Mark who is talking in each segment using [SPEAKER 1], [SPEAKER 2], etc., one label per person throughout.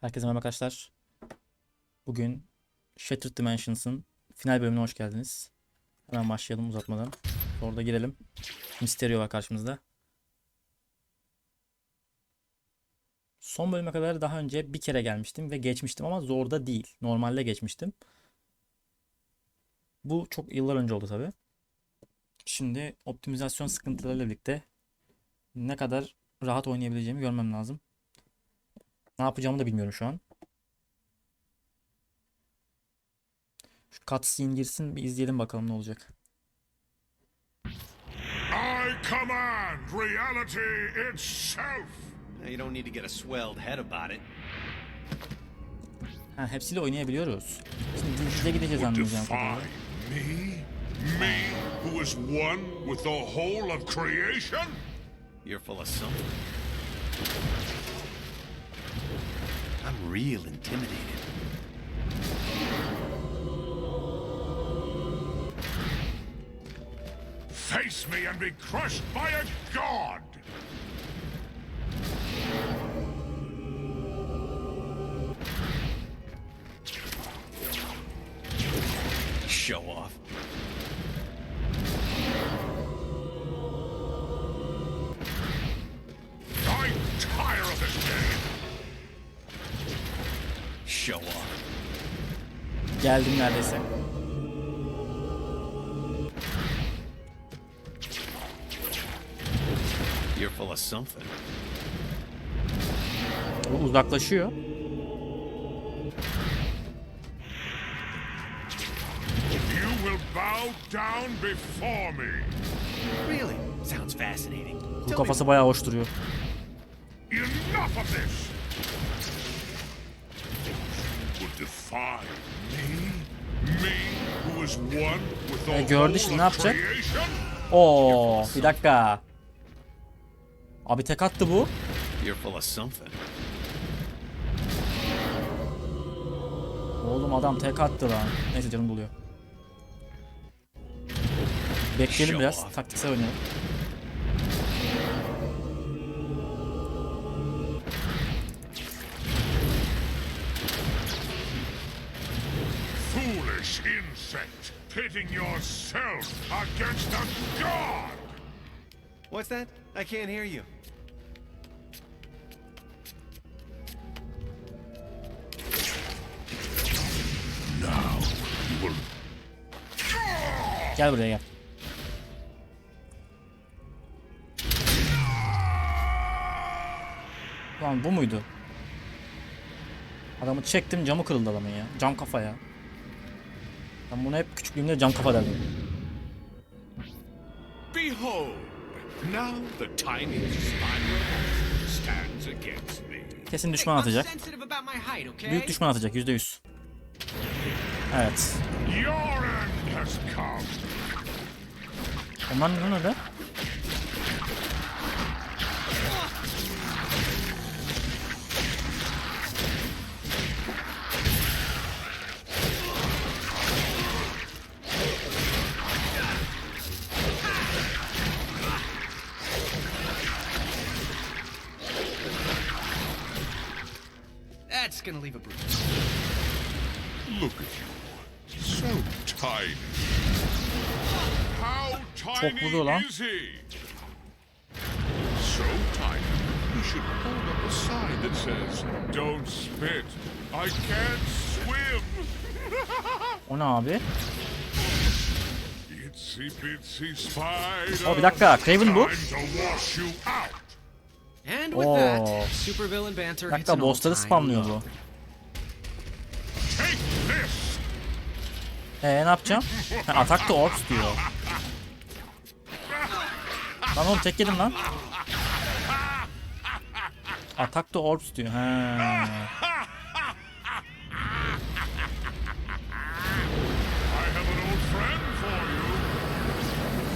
[SPEAKER 1] Herkese merhaba arkadaşlar. Bugün Shattered Dimensions'ın final bölümüne hoş geldiniz. Hemen başlayalım uzatmadan. Orada girelim. Mysterio var karşımızda. Son bölüme kadar daha önce bir kere gelmiştim ve geçmiştim ama zorda değil. Normalde geçmiştim. Bu çok yıllar önce oldu tabi. Şimdi optimizasyon sıkıntılarıyla birlikte ne kadar rahat oynayabileceğimi görmem lazım. Ne yapacağımı da bilmiyorum şu an. Şu cutscene girsin bir izleyelim bakalım ne olacak.
[SPEAKER 2] I command reality itself.
[SPEAKER 3] You don't need to get a swelled head about it.
[SPEAKER 1] Ha, hepsiyle oynayabiliyoruz. Şimdi diziye gideceğiz anlayacağım kadarıyla.
[SPEAKER 2] me? Me, who is one with the whole of creation?
[SPEAKER 3] You're full of something. I'm real intimidated.
[SPEAKER 2] Face me and be crushed by a god!
[SPEAKER 3] Show off.
[SPEAKER 1] Geldim neredeyse.
[SPEAKER 3] You're full of something.
[SPEAKER 1] Bu uzaklaşıyor.
[SPEAKER 2] You will bow down before me!
[SPEAKER 3] Really? Sounds fascinating.
[SPEAKER 1] Bu kafası bayağı hoş duruyor.
[SPEAKER 2] Enough of this! Defy me? Me, who is one with the
[SPEAKER 1] E, gördü şimdi, ne yapacak?
[SPEAKER 2] creation?
[SPEAKER 1] Oo, bir dakika. Abi tek attı bu.
[SPEAKER 3] You're full of something.
[SPEAKER 1] Oğlum adam tek attı lan. Neyse canım doluyor. Bekleyelim biraz. Taktiksel oynayalım.
[SPEAKER 2] İnsect, pitting yourself against a god!
[SPEAKER 3] What's that? I can't hear you.
[SPEAKER 2] Now you will
[SPEAKER 1] Gel buraya gel. Lan bu muydu? Adamı çektim camı kırıldı adamın ya. Cam kafa ya. Ben bunu hep küçüklüğümde cam kafa derdim. Kesin düşman atacak. Büyük düşman atacak yüzde yüz. Evet. Onlar ne öyle?
[SPEAKER 4] That's gonna leave a bruise.
[SPEAKER 2] Look at you. So tiny. How tiny is he? So tiny. You should hold up a sign that says, Don't spit. I can't swim.
[SPEAKER 1] O ne abi?
[SPEAKER 2] Itsy bitsy spider.
[SPEAKER 1] O bir dakika. Craven bu.
[SPEAKER 4] And with
[SPEAKER 1] Oh.
[SPEAKER 4] that, supervillain banter hits an
[SPEAKER 1] dakika bossları
[SPEAKER 4] all-time
[SPEAKER 1] spamlıyor
[SPEAKER 4] low.
[SPEAKER 1] bu.
[SPEAKER 2] Take this.
[SPEAKER 1] Ee ne yapacağım? Ha, attack the orbs diyor. Lan oğlum tek yedim lan. Attack the orbs diyor. He.
[SPEAKER 2] I have an old friend for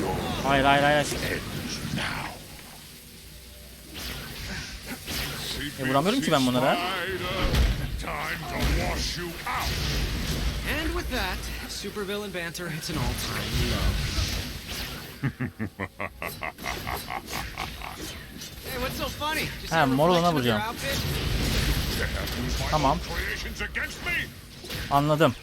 [SPEAKER 2] you.
[SPEAKER 1] Hayır hayır hayır. E, vuramıyorum ki ben bunlara.
[SPEAKER 4] And with that, supervillain banter hits an all-time low. hey, what's so funny? Just
[SPEAKER 1] Ha, mor olana vuracağım. Tamam. Anladım.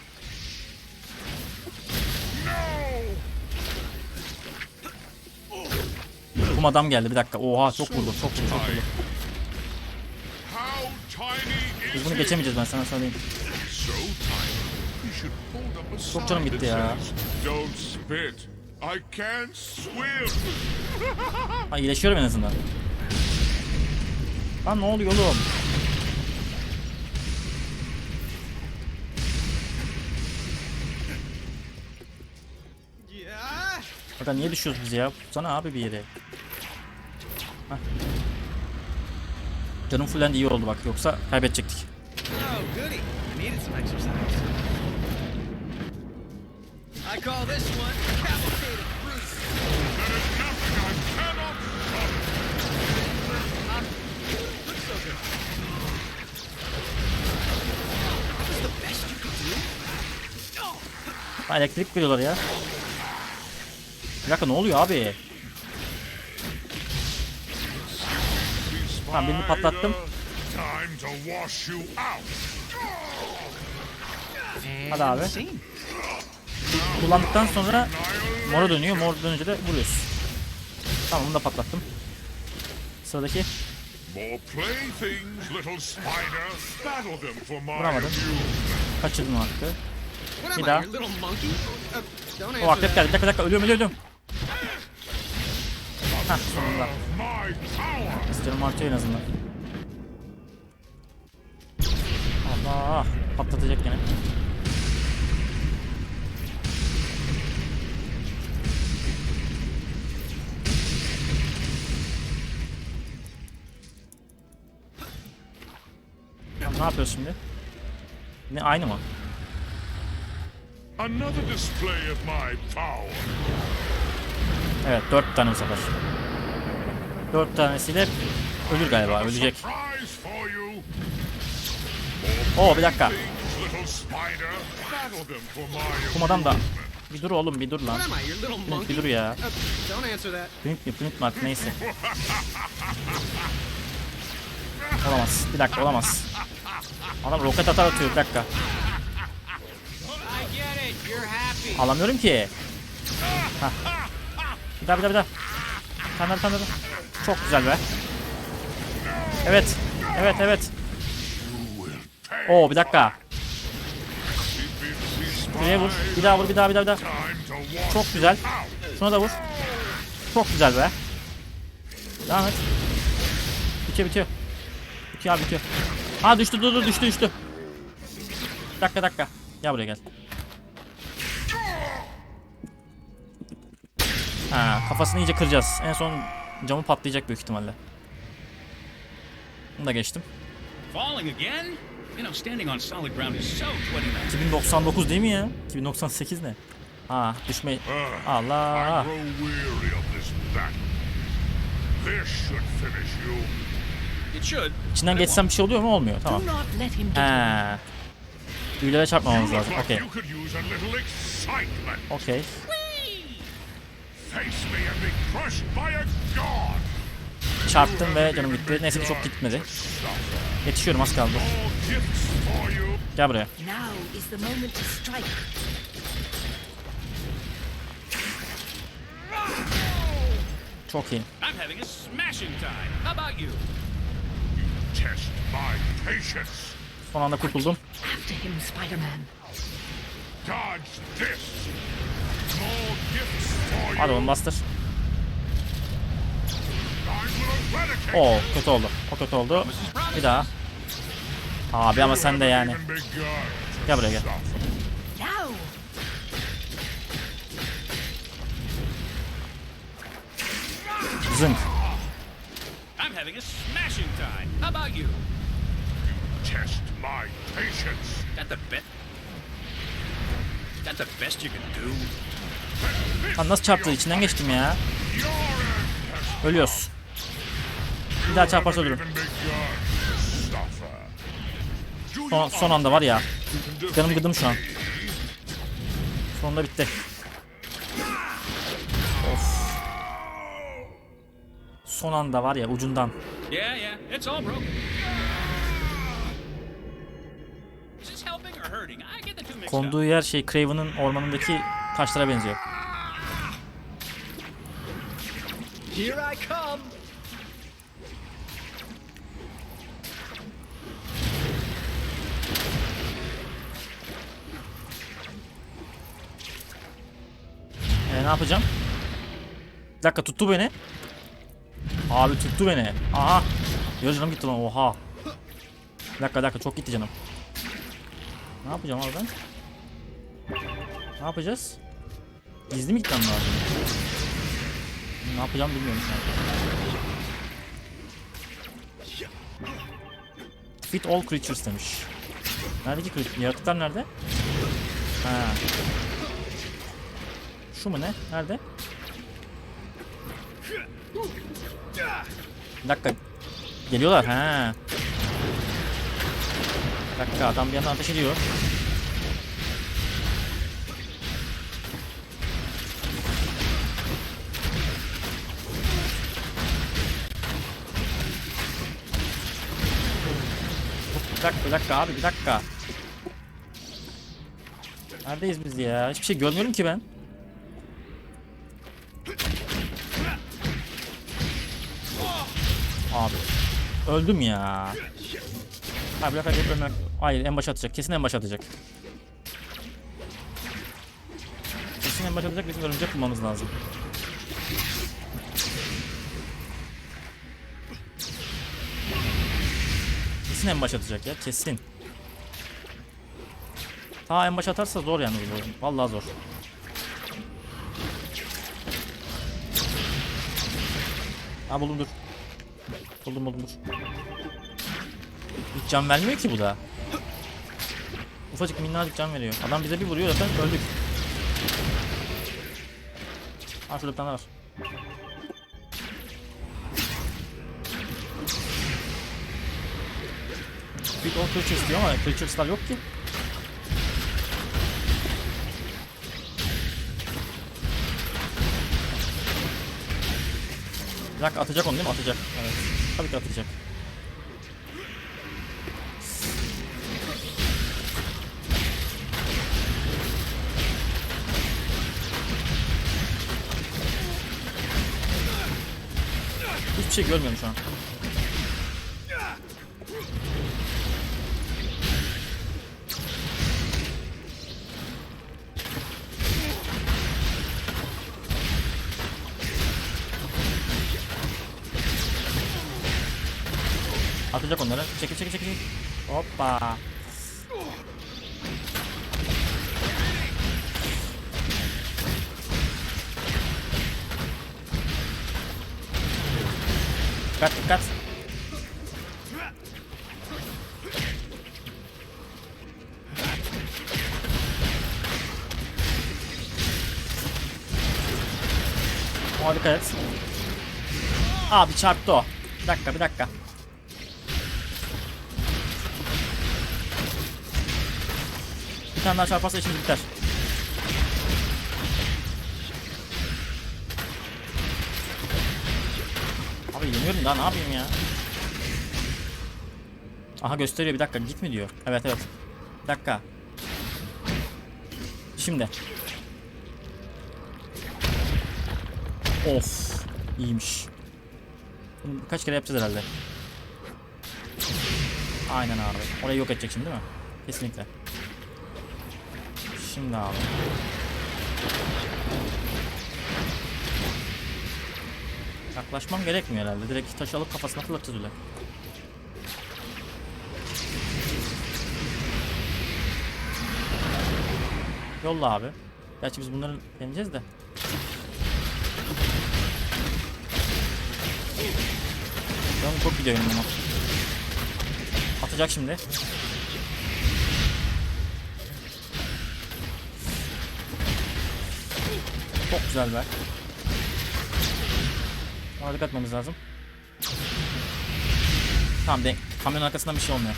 [SPEAKER 1] Kum adam geldi bir dakika. Oha çok vurdu çok vurdu çok vurdu. Biz bunu geçemeyeceğiz ben sana söyleyeyim. Çok canım gitti ya. Ha iyileşiyorum en azından. Lan ne oluyor oğlum? Aga niye düşüyoruz biz ya? Sana abi bir yere. Hah. Canım fullendi iyi oldu bak yoksa kaybedecektik. Ha elektrik veriyorlar ya. Bir dakika ne oluyor abi? Tamam birini patlattım. Hadi abi. Kullandıktan sonra mora dönüyor. Mor dönünce de vuruyoruz. Tamam bunu da patlattım. Sıradaki Vuramadım. kaçırdım hakkı. Bir daha. O akrep geldi. Bir dakika bir dakika ölüyorum ölüyorum. Hah sonunda.
[SPEAKER 2] My power.
[SPEAKER 1] Canım artıyor en azından. Allah patlatacak. Tamam, ne yapıyoruz şimdi? Ne aynı mı?
[SPEAKER 2] Another display of my power.
[SPEAKER 1] Evet dört tane bu sefer. Dört tanesiyle ölür galiba ölecek. Oo bir dakika. Kum adam da. Bir dur oğlum bir dur lan.
[SPEAKER 4] Little
[SPEAKER 1] Bir dur ya. Print mi print mi neyse. Olamaz. Bir dakika olamaz. Adam roket atar atıyor bir dakika. Alamıyorum ki. Hah. Bir daha bir daha bir daha. Bir tane bir. Çok güzel be. Evet. Evet evet. Oo bir dakika. Şuraya vur. Bir daha vur bir daha bir daha bir daha. Çok güzel. Şuna da vur. Çok güzel be. Devam et. Bitiyor bitiyor. Bitiyor abi bitiyor. Aa düştü dur dur düştü düştü. Dakika dakika. Gel buraya gel. Ha kafasını iyice kıracağız. En son camı patlayacak büyük ihtimalle. Bunu da geçtim.
[SPEAKER 5] Falling again? You know, standing on solid ground is so 29.
[SPEAKER 1] 2099 değil mi ya? 2098 ne? Ha düşme. Allah.
[SPEAKER 5] It should.
[SPEAKER 1] İçinden geçsem bir şey oluyor mu? Olmuyor. Tamam. He. Büyülere çarpmamamız lazım. Okey. Okey. Çarptım ve canım gitti. Neyse ki çok gitmedi. Yetişiyorum az kaldı. Gel buraya. Çok iyi.
[SPEAKER 5] I'm having a smashing time. How about you?
[SPEAKER 2] Test my patience.
[SPEAKER 1] Son anda kurtuldum. Oğlum bastır. Oo kötü oldu. O kötü oldu. Bir daha. Abi ama sen de yani. Gel buraya gel. Zınk.
[SPEAKER 5] I'm having a smashing time. How about you?
[SPEAKER 2] Test my patience.
[SPEAKER 5] That the best? That the best you can do?
[SPEAKER 1] Lan nasıl çarptı? İçinden geçtim ya. Ölüyoruz. Bir daha çarparsa ölürüm. Son, son anda var ya. Canım gıdım şu an. Sonunda bitti. Of. Son anda var ya ucundan. Konduğu yer şey Craven'ın ormanındaki taşlara benziyor.
[SPEAKER 4] Here I come.
[SPEAKER 1] E, ne yapacağım? Bir dakika tuttu beni. Abi tuttu beni. Aha. Yarı canım gitti lan oha. Bir dakika bir dakika çok gitti canım. Ne yapacağım abi ben? Ne yapacağız? Gizli mi gitmem lazım? Ne yapacağım bilmiyorum şu an. Fit all creatures demiş. Neredeki creature? Yaratıklar nerede? Ha. Şu mu ne? Nerede? Bir dakika. Geliyorlar ha. Bir dakika adam bir yandan ateş ediyor. Dakika bir dakika abi bir dakika. Neredeyiz biz ya? Hiçbir şey görmüyorum ki ben. Abi. Öldüm ya. Abi bırak hadi ölmek. Hayır en başa atacak. Kesin en başa atacak. Kesin en başa atacak. Bizim örümcek bulmamız lazım. Kesin en başa atacak ya. Kesin. Ta en başa atarsa zor yani bu. Vallahi zor. Ha buldum dur. Buldum buldum dur. Hiç can vermiyor ki bu da. Ufacık minnacık can veriyor. Adam bize bir vuruyor zaten öldük. Ha şurada bir tane var. Bir on creature istiyor ama creature style yok ki. Bir dakika atacak onu değil mi? Atacak. Evet. Tabii ki atacak. Hiçbir şey görmüyorum şu an. Atacak onları. Çekil çekil çekil. Hoppa. Dikkat dikkat. Dikkat et. Abi çarptı o. Bir dakika bir dakika. Tane daha çarparsa işimiz biter. Abi yeniyorum daha ne yapayım ya? Aha gösteriyor bir dakika git mi diyor. Evet evet. Bir dakika. Şimdi. Of. iyiymiş. Bunu birkaç kere yapacağız herhalde. Aynen abi. Orayı yok edecek şimdi değil mi? Kesinlikle. Şimdi abi. Yaklaşmam gerekmiyor herhalde. Direkt taşı alıp kafasına fırlatacağız öyle. Yolla abi. Gerçi biz bunları deneyeceğiz de. Ben çok gidiyorum ama. Atacak şimdi. Çok güzel. Ona dikkat etmemiz lazım. Tamam de kamyon arkasından bir şey olmuyor.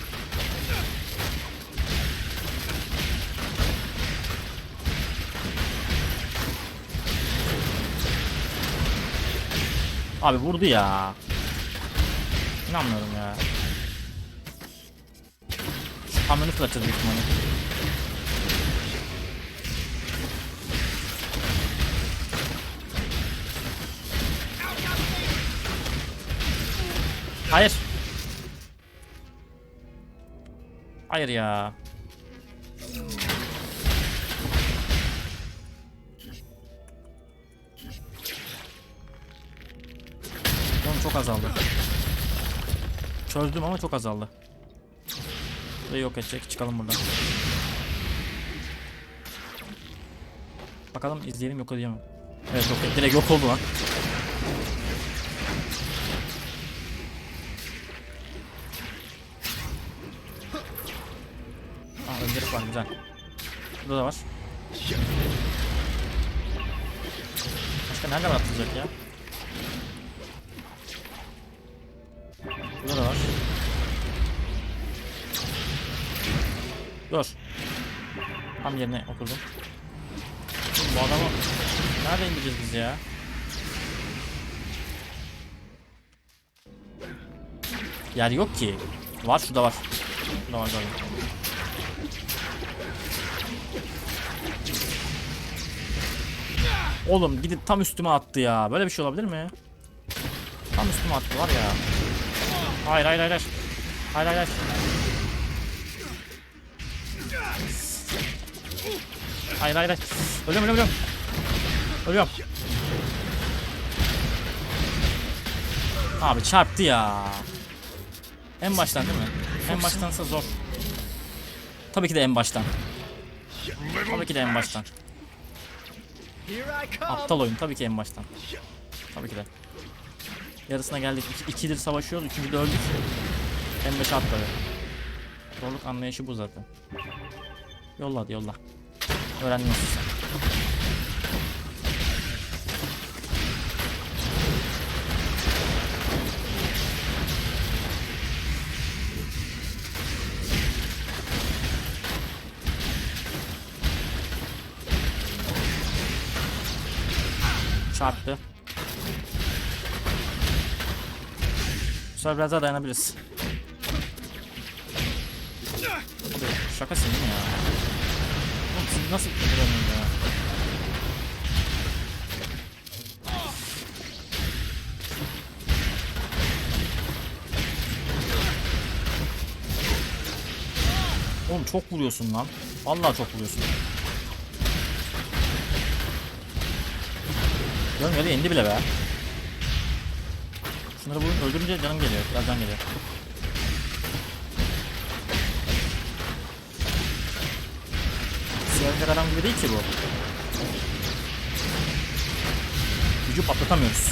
[SPEAKER 1] Abi vurdu ya. İnanmıyorum ya. Kamyonu fırlatacağız büyük ihtimalle. Hayır. Hayır ya. Canım çok azaldı. Çözdüm ama çok azaldı. Burayı yok edecek. Çıkalım buradan. Bakalım izleyelim yok edemem. Evet yok. Direkt yok oldu lan. Öncelik var güzel. Burada da var. Başka nerede var atılacak ya? Burada da var. Dur. Tam yerine. Oğlum Bu adamı nerede indireceğiz biz ya? Yer yok ki. Var şurada var. Şurada var galiba. Oğlum gidip tam üstüme attı ya. Böyle bir şey olabilir mi? Tam üstüme attı var ya. Hayır hayır hayır. hayır. Hayır hayır hayır. Hayır hayır. Ölüyorum ölüyorum ölüyorum. Ölüyorum. Abi çarptı ya. En baştan değil mi? En baştansa zor. Tabii ki de en baştan. Tabii ki de en baştan. Aptal oyun tabii ki en baştan. Tabii ki de. Yarısına geldik. İki, ikidir savaşıyoruz. Üçüncüde öldük. En beşe atladı. Zorluk anlayışı bu zaten. Yolla hadi yolla. Öğrendin nasıl sen. Çarptı. Bu sefer biraz daha dayanabiliriz. Abi şakasın değil mi ya? Oğlum siz nasıl kullanıyorsunuz ya? Oğlum çok vuruyorsun lan. Vallahi çok vuruyorsun. Canım yarı indi bile be. Şunları vurun öldürünce canım geliyor. Biraz can geliyor. Siyahlar adam gibi değil ki bu. Gücü patlatamıyoruz.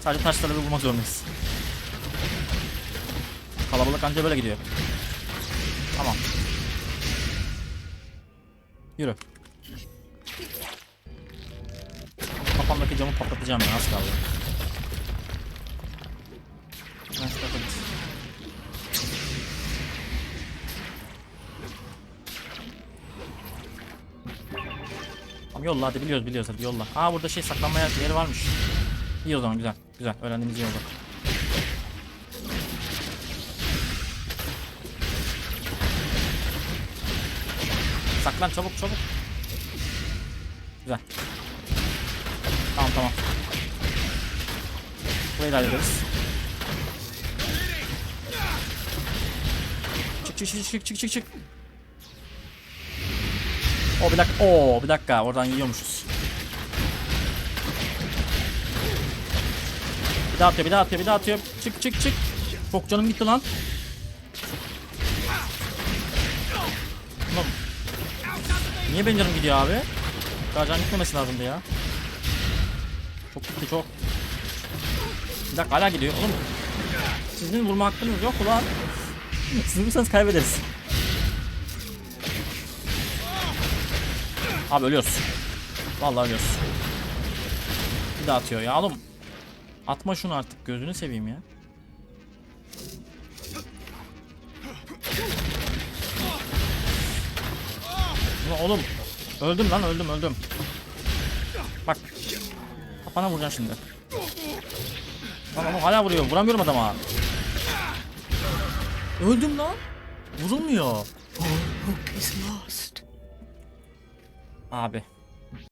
[SPEAKER 1] Sadece taşları vurmak zorundayız. Kalabalık anca böyle gidiyor. Tamam. Yürü. Kafamdaki camı patlatacağım ya az kaldı. Tamam yolla hadi biliyoruz biliyoruz hadi yolla. Aa burada şey saklanma yer- yeri varmış. İyi o zaman güzel. Güzel öğrendiğimiz iyi oldu. Saklan çabuk çabuk. Güzel. Tamam tamam. Burayı da hallederiz. Çık çık çık çık çık çık çık. O bir dakika. Oo bir dakika oradan yiyormuşuz. Bir daha atıyor bir daha atıyor bir daha atıyor. Çık çık çık. Çok canım gitti lan. Oğlum. Niye benim canım gidiyor abi? Daha can gitmemesi lazımdı ya. Çok. Bir dakika hala gidiyor oğlum. Sizin vurma hakkınız yok ulan. Siz vursanız kaybederiz. Abi ölüyoruz. Vallahi ölüyoruz. Bir daha atıyor ya oğlum. Atma şunu artık gözünü seveyim ya. Oğlum. Öldüm lan öldüm öldüm. Bak. Kafana vuracaksın şimdi. Lan oğlum hala vuruyor. Vuramıyorum adama. Öldüm lan. Vurulmuyor.
[SPEAKER 6] All hope is lost.
[SPEAKER 1] Abi